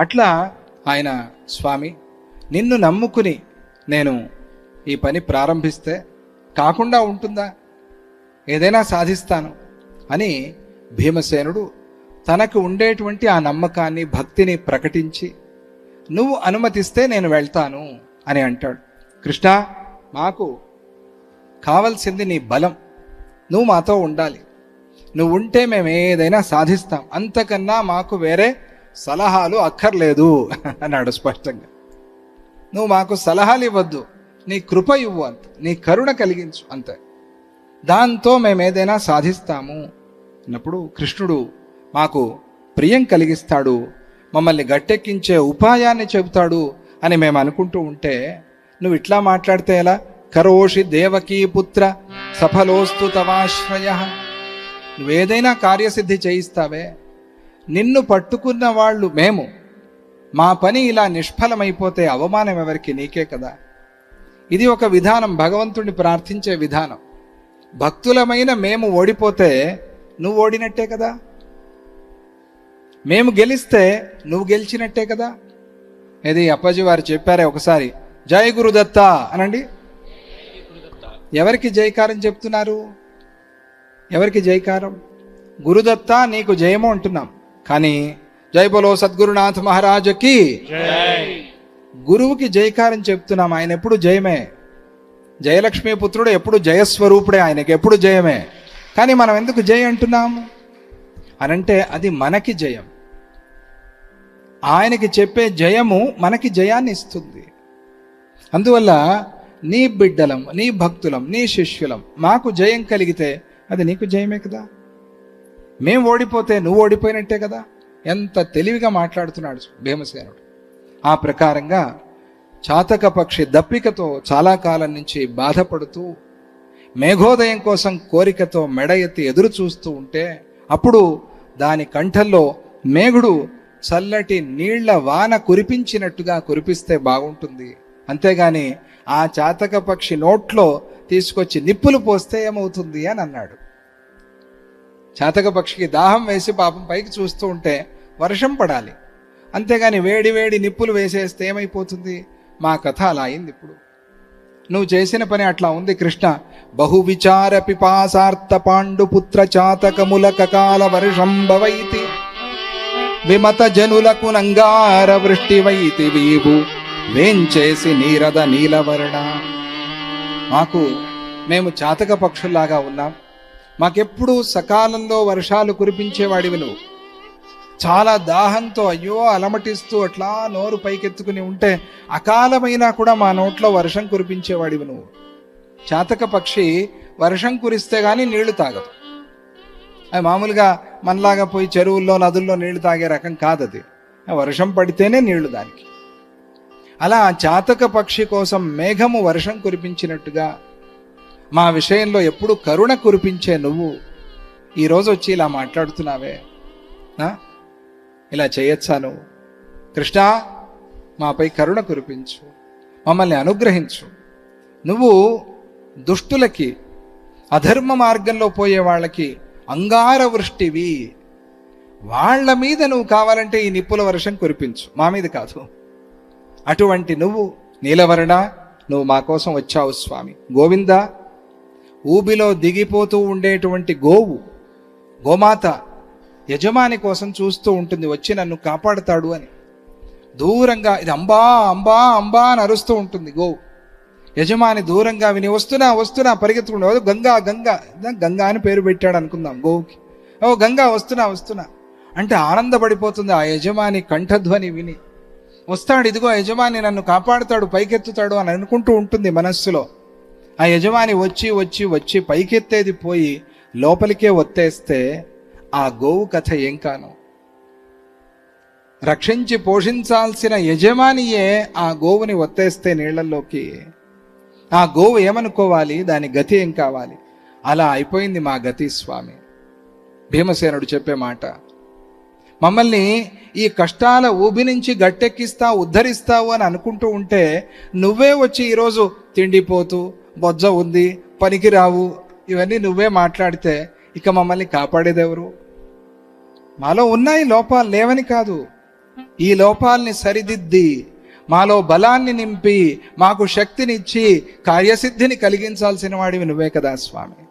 అట్లా ఆయన స్వామి నిన్ను నమ్ముకుని నేను ఈ పని ప్రారంభిస్తే కాకుండా ఉంటుందా? ఏదైనా సాధిస్తాను అని భీమసేనుడు తనకు ఉండేటువంటి ఆ నమ్మకాన్ని భక్తిని ప్రకటించి నువ్వు అనుమతిస్తే నేను వెళ్తాను అని అంటాడు. కృష్ణ మాకు కావలసింది నీ బలం. నువ్వు మాతో ఉండాలి. నువ్వు ఉంటే మేము ఏదైనా సాధిస్తాం. అంతకన్నా మాకు వేరే సలహాలు అక్కర్లేదు అన్నాడు స్పష్టంగా. నువ్వు మాకు సలహాలు ఇవ్వద్దు నీ కృప ఇవ్వు అంత నీ కరుణ కలిగించు అంతే. దాంతో మేము ఏదైనా సాధిస్తాము. అన్నప్పుడు కృష్ణుడు మాకు ప్రియం కలిగిస్తాడు మమ్మల్ని గట్టెక్కించే ఉపాయాన్ని చెబుతాడు అని మేము అనుకుంటూ ఉంటే నువ్వు ఇట్లా మాట్లాడితే ఎలా? కరోషి దేవకీ పుత్ర సఫలోస్తు తవాశ్రయ. నువ్వేదైనా కార్యసిద్ధి చేయిస్తావే నిన్ను పట్టుకున్న వాళ్ళు మేము. మా పని ఇలా నిష్ఫలమైపోతే అవమానం ఎవరికి? నీకే కదా. ఇది ఒక విధానం భగవంతుడిని ప్రార్థించే విధానం. భక్తులమైన మేము ఓడిపోతే నువ్వు ఓడినట్టే కదా. మేము గెలిస్తే నువ్వు గెలిచినట్టే కదా. ఇది అప్పాజీ వారు చెప్పారే ఒకసారి జై గురుదత్త అనండి. ఎవరికి జైకారం చెప్తున్నారు? ఎవరికి జైకారం? గురుదత్త నీకు జయము అంటున్నాం. కానీ జై బలో సద్గురునాథ్ మహారాజుకి గురువుకి జయకారం చెప్తున్నాం. ఆయన ఎప్పుడు జయమే? జయలక్ష్మీ పుత్రుడు ఎప్పుడు జయస్వరూపుడే? ఆయనకి ఎప్పుడు జయమే? కానీ మనం ఎందుకు జయ అంటున్నాము అనంటే అది మనకి జయం. ఆయనకి చెప్పే జయము మనకి జయాన్ని ఇస్తుంది. అందువల్ల నీ బిడ్డలం నీ భక్తులం నీ శిష్యులం మాకు జయం కలిగితే అది నీకు జయమే కదా? మేం ఓడిపోతే నువ్వు ఓడిపోయినట్టే కదా? ఎంత తెలివిగా మాట్లాడుతున్నాడు భీమసేనుడు. ఆ ప్రకారంగా చాతక పక్షి దప్పికతో చాలా కాలం నుంచి బాధపడుతూ మేఘోదయం కోసం కోరికతో మెడ ఎత్తి ఎదురు చూస్తూ ఉంటే అప్పుడు దాని కంఠంలో మేఘుడు చల్లటి నీళ్ళ వాన కురిపించినట్టుగా కురిపిస్తే బాగుంటుంది. అంతేగాని ఆ చాతక పక్షి నోట్లో తీసుకొచ్చి నిప్పులు పోస్తే ఏమవుతుంది అని అన్నాడు. చాతక పక్షికి దాహం వేసి పాపం పైకి చూస్తూ ఉంటే వర్షం పడాలి. అంతేగాని వేడి వేడి నిప్పులు వేసేస్తే ఏమైపోతుంది? మా కథ అలా అయింది ఇప్పుడు. నువ్వు చేసిన పని అట్లా ఉంది కృష్ణ. బహువిచార పిపాసార్థ పాండుపుత్ర చాతకముల కకాల వర్షం భవైతి. విమత జనులకు నంగార వృష్టి వైతి వీవు వేంచేసి నీరద నీలవర్ణ. మాకు మేము చాతక పక్షుల్లాగా ఉన్నాం. మాకెప్పుడు సకాలంలో వర్షాలు కురిపించేవాడివి నువ్వు చాలా దాహంతో అయ్యో అలమటిస్తూ అట్లా నోరు పైకెత్తుకుని ఉంటే అకాలమైనా కూడా మా నోట్లో వర్షం కురిపించేవాడివి నువ్వు చాతక పక్షి వర్షం కురిస్తే కానీ నీళ్ళు తాగదు. అది మామూలుగా మనలాగా పోయి చెరువుల్లో నదుల్లో నీళ్ళు తాగే రకం కాదు అది వర్షం పడితేనే నీళ్ళు దానికి. అలా చాతక పక్షి కోసం మేఘము వర్షం కురిపించినట్టుగా మా విషయంలో ఎప్పుడు కరుణ కురిపించే నువ్వు ఈరోజు వచ్చి ఇలా మాట్లాడుతున్నావే? ఇలా చేయొచ్చా నువ్వు? కృష్ణ మాపై కరుణ కురిపించు. మమ్మల్ని అనుగ్రహించు. నువ్వు దుష్టులకి అధర్మ మార్గంలో పోయే వాళ్ళకి అంగార వృష్టివి. వాళ్ళ మీద నువ్వు కావాలంటే ఈ నిప్పుల వర్షం కురిపించు. మా మీద కాదు. అటువంటి నువ్వు నీలవర్ణ నువ్వు మా కోసం వచ్చావు స్వామి. గోవిందా ఊబిలో దిగిపోతూ ఉండేటువంటి గోవు గోమాత యజమాని కోసం చూస్తూ ఉంటుంది వచ్చి నన్ను కాపాడుతాడు అని. దూరంగా ఇది అంబా అంబా అంబా అని అరుస్తూ ఉంటుంది గోవు. యజమాని దూరంగా విని వస్తున్నా వస్తున్నా పరిగెత్తుకుంటూ గంగా గంగా గంగా అని పేరు పెట్టాడు అనుకుందాం గోవుకి. ఓ గంగా వస్తున్నా వస్తున్నా అంటే ఆనందపడిపోతుంది ఆ యజమాని కంఠధ్వని విని. వస్తాడు ఇదిగో యజమాని నన్ను కాపాడుతాడు పైకెత్తుతాడు అని అనుకుంటూ ఉంటుంది మనస్సులో. ఆ యజమాని వచ్చి వచ్చి వచ్చి పైకెత్తేది పోయి లోపలికే ఒత్తేస్తే ఆ గోవు కథ ఏం కాను? రక్షించి పోషించాల్సిన యజమానియే ఆ గోవుని ఒత్తేస్తే నీళ్ళలోకి ఆ గోవు ఏమనుకోవాలి? దాని గతి ఏం కావాలి? అలా అయిపోయింది మా గతి స్వామి. భీమసేనుడు చెప్పే మాట. మమ్మల్ని ఈ కష్టాల ఊబి నుంచి గట్టెక్కిస్తా ఉద్ధరిస్తావు అని అనుకుంటూ ఉంటే నువ్వే వచ్చి ఈరోజు తిండిపోతూ బొజ్జ ఉంది పనికి రావు ఇవన్నీ నువ్వే మాట్లాడితే ఇక మమ్మల్ని కాపాడేదెవరు? మాలో ఉన్నాయి లోపాలు లేవని కాదు. ఈ లోపాల్ని సరిదిద్ది మాలో బలాన్ని నింపి మాకు శక్తినిచ్చి కార్యసిద్ధిని కలిగించాల్సిన వాడివి నువ్వే కదా స్వామి.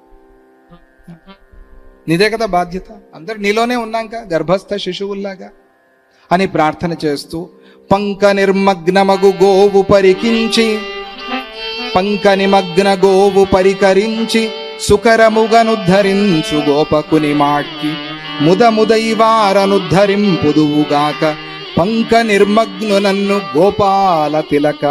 నీదే కదా బాధ్యత? అందరు నీలోనే ఉన్నాక గర్భస్థ శిశువుల్లాగా. అని ప్రార్థన చేస్తూ పంక నిర్మగ్నమగు గోవు పరికించి పంక నిమగ్న గోవు పరికరించి సుకరముగనుద్ధరించు గోపకుని మాట్కి. ముదముదైవారనుద్ధరింపుదువుగాక పంక నిర్మగ్ను నన్ను గోపాల తిలక.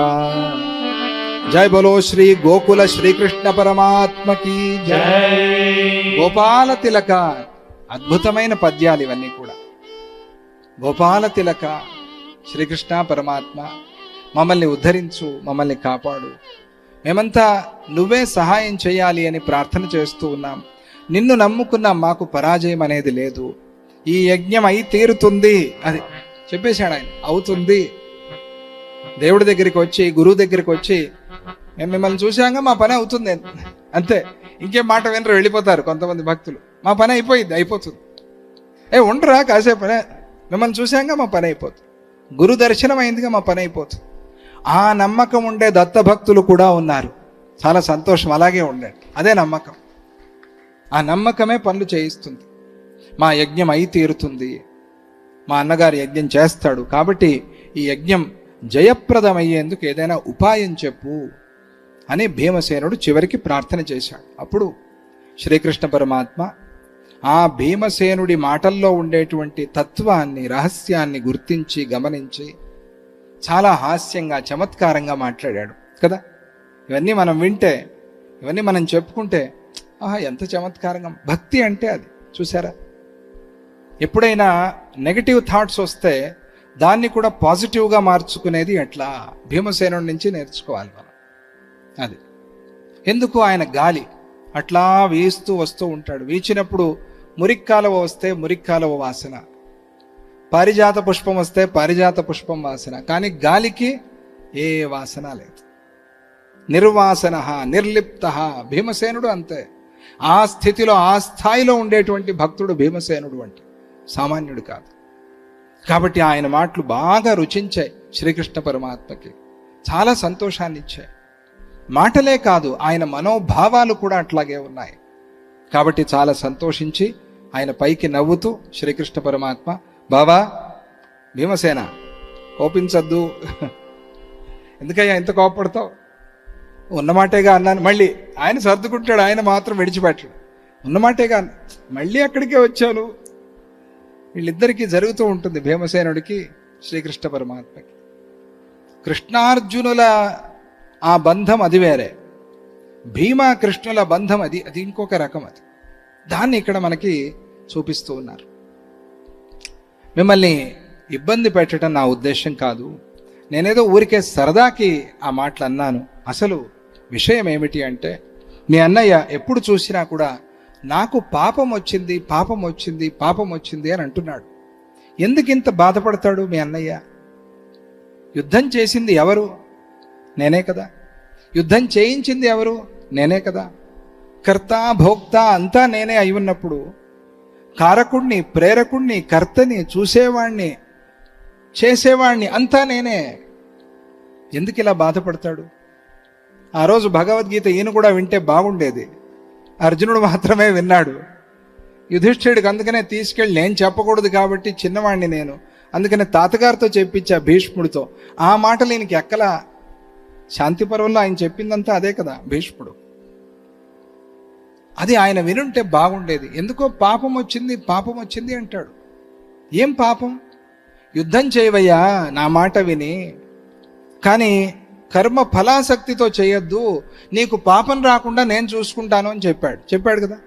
జై బలో శ్రీ గోకుల శ్రీకృష్ణ పరమాత్మకి జయ గోపాల తిలక. అద్భుతమైన పద్యాలు ఇవన్నీ కూడా. గోపాల తిలక శ్రీకృష్ణ పరమాత్మ మమ్మల్ని ఉద్ధరించు మమ్మల్ని కాపాడు. మేమంతా నువ్వే సహాయం చేయాలి అని ప్రార్థన చేస్తూ ఉన్నాం. నిన్ను నమ్ముకున్న మాకు పరాజయం అనేది లేదు. ఈ యజ్ఞం అయి తీరుతుంది అది చెప్పేశాడు ఆయన. అవుతుంది. దేవుడి దగ్గరికి వచ్చి గురువు దగ్గరికి వచ్చి మేము మిమ్మల్ని చూశాక మా పని అవుతుంది అంతే. ఇంకేం మాట వినరు వెళ్ళిపోతారు కొంతమంది భక్తులు. మా పని అయిపోయింది అయిపోతుంది. ఏ ఉండరా కాసేపు మిమ్మల్ని చూశాక మా పని అయిపోతుంది. గురు దర్శనం అయిందిగా మా పని అయిపోతుంది. ఆ నమ్మకం ఉండే దత్త భక్తులు కూడా ఉన్నారు. చాలా సంతోషం అలాగే ఉండండి. అదే నమ్మకం. ఆ నమ్మకమే పనులు చేయిస్తుంది. మా యజ్ఞం అయి తీరుతుంది. మా అన్నగారు యజ్ఞం చేస్తాడు. కాబట్టి ఈ యజ్ఞం జయప్రదమయ్యేందుకు ఏదైనా ఉపాయం చెప్పు అని భీమసేనుడు చివరికి ప్రార్థన చేశాడు. అప్పుడు శ్రీకృష్ణ పరమాత్మ ఆ భీమసేనుడి మాటల్లో ఉండేటువంటి తత్వాన్ని రహస్యాన్ని గుర్తించి గమనించి చాలా హాస్యంగా చమత్కారంగా మాట్లాడాడు కదా? ఇవన్నీ మనం వింటే ఇవన్నీ మనం చెప్పుకుంటే ఆహా ఎంత చమత్కారంగా భక్తి అంటే అది చూసారా ఎప్పుడైనా నెగటివ్ థాట్స్ వస్తే దాన్ని కూడా పాజిటివ్గా మార్చుకునేది ఎట్లా? భీమసేనుడి నుంచి నేర్చుకోవాలి మనం. అది. ఎందుకు ఆయన గాలి? అట్లా వీస్తూ వస్తూ ఉంటాడు. వీచినప్పుడు మురిక్కాలవ వస్తే మురిక్కాలవ వాసన. పారిజాత పుష్పం వస్తే పారిజాత పుష్పం వాసన. కానీ గాలికి ఏ వాసన లేదు. నిర్వాసన నిర్లిప్త భీమసేనుడు అంతే. ఆ స్థితిలో ఆ స్థాయిలో ఉండేటువంటి భక్తుడు భీమసేనుడు వంటి సామాన్యుడు కాదు. కాబట్టి ఆయన మాటలు బాగా రుచించాయి శ్రీకృష్ణ పరమాత్మకి. చాలా సంతోషాన్ని ఇచ్చాయి మాటలే కాదు ఆయన మనోభావాలు కూడా అట్లాగే ఉన్నాయి. కాబట్టి చాలా సంతోషించి ఆయన పైకి నవ్వుతూ శ్రీకృష్ణ పరమాత్మ బావా భీమసేన కోపించద్దు. ఎందుకయ్యా ఎంత కోపడతావు ఉన్నమాటేగా అన్నాను. మళ్ళీ ఆయన సర్దుకుంటాడు ఆయన మాత్రం విడిచిపెట్టాడు. ఉన్నమాటేగా మళ్ళీ అక్కడికే వచ్చాను. వీళ్ళిద్దరికీ జరుగుతూ ఉంటుంది భీమసేనుడికి శ్రీకృష్ణ పరమాత్మకి. కృష్ణార్జునుల ఆ బంధం అది వేరే. భీమా కృష్ణుల బంధం అది అది ఇంకొక రకం అది. దాన్ని ఇక్కడ మనకి చూపిస్తూ ఉన్నారు. మిమ్మల్ని ఇబ్బంది పెట్టడం నా ఉద్దేశం కాదు. నేనేదో ఊరికే సరదాకి ఆ మాటలు అన్నాను అసలు విషయం ఏమిటి అంటే మీ అన్నయ్య ఎప్పుడు చూసినా కూడా నాకు పాపం వచ్చింది పాపం వచ్చింది పాపం వచ్చింది అని అంటున్నాడు. ఎందుకు ఇంత బాధపడతాడు మీ అన్నయ్య? యుద్ధం చేసింది ఎవరు? నేనే కదా. యుద్ధం చేయించింది ఎవరు? నేనే కదా. కర్త భోక్త అంతా నేనే అయి ఉన్నప్పుడు కారకుణ్ణి ప్రేరకుణ్ణి కర్తని చూసేవాణ్ణి చేసేవాణ్ణి అంతా నేనే. ఎందుకు ఇలా బాధపడతాడు? ఆ రోజు భగవద్గీత ఈయన కూడా వింటే బాగుండేది. అర్జునుడు మాత్రమే విన్నాడు. యుధిష్ఠిరుడికి అందుకనే తీసుకెళ్ళి నేను చెప్పకూడదు కాబట్టి చిన్నవాణ్ణి నేను. అందుకనే తాతగారితో చెప్పించా భీష్ముడితో. ఆ మాటలు ఈయనకి ఎక్కలా? శాంతి పర్వంలో ఆయన చెప్పిందంతా అదే కదా భీష్ముడు. అది ఆయన వినుంటే బాగుండేది. ఎందుకో పాపం వచ్చింది పాపం వచ్చింది అంటాడు. ఏం పాపం? యుద్ధం చేయవయ్యా నా మాట విని. కానీ కర్మ ఫలాసక్తితో చేయొద్దు నీకు పాపం రాకుండా నేను చూసుకుంటాను అని చెప్పాడు. చెప్పాడు కదా?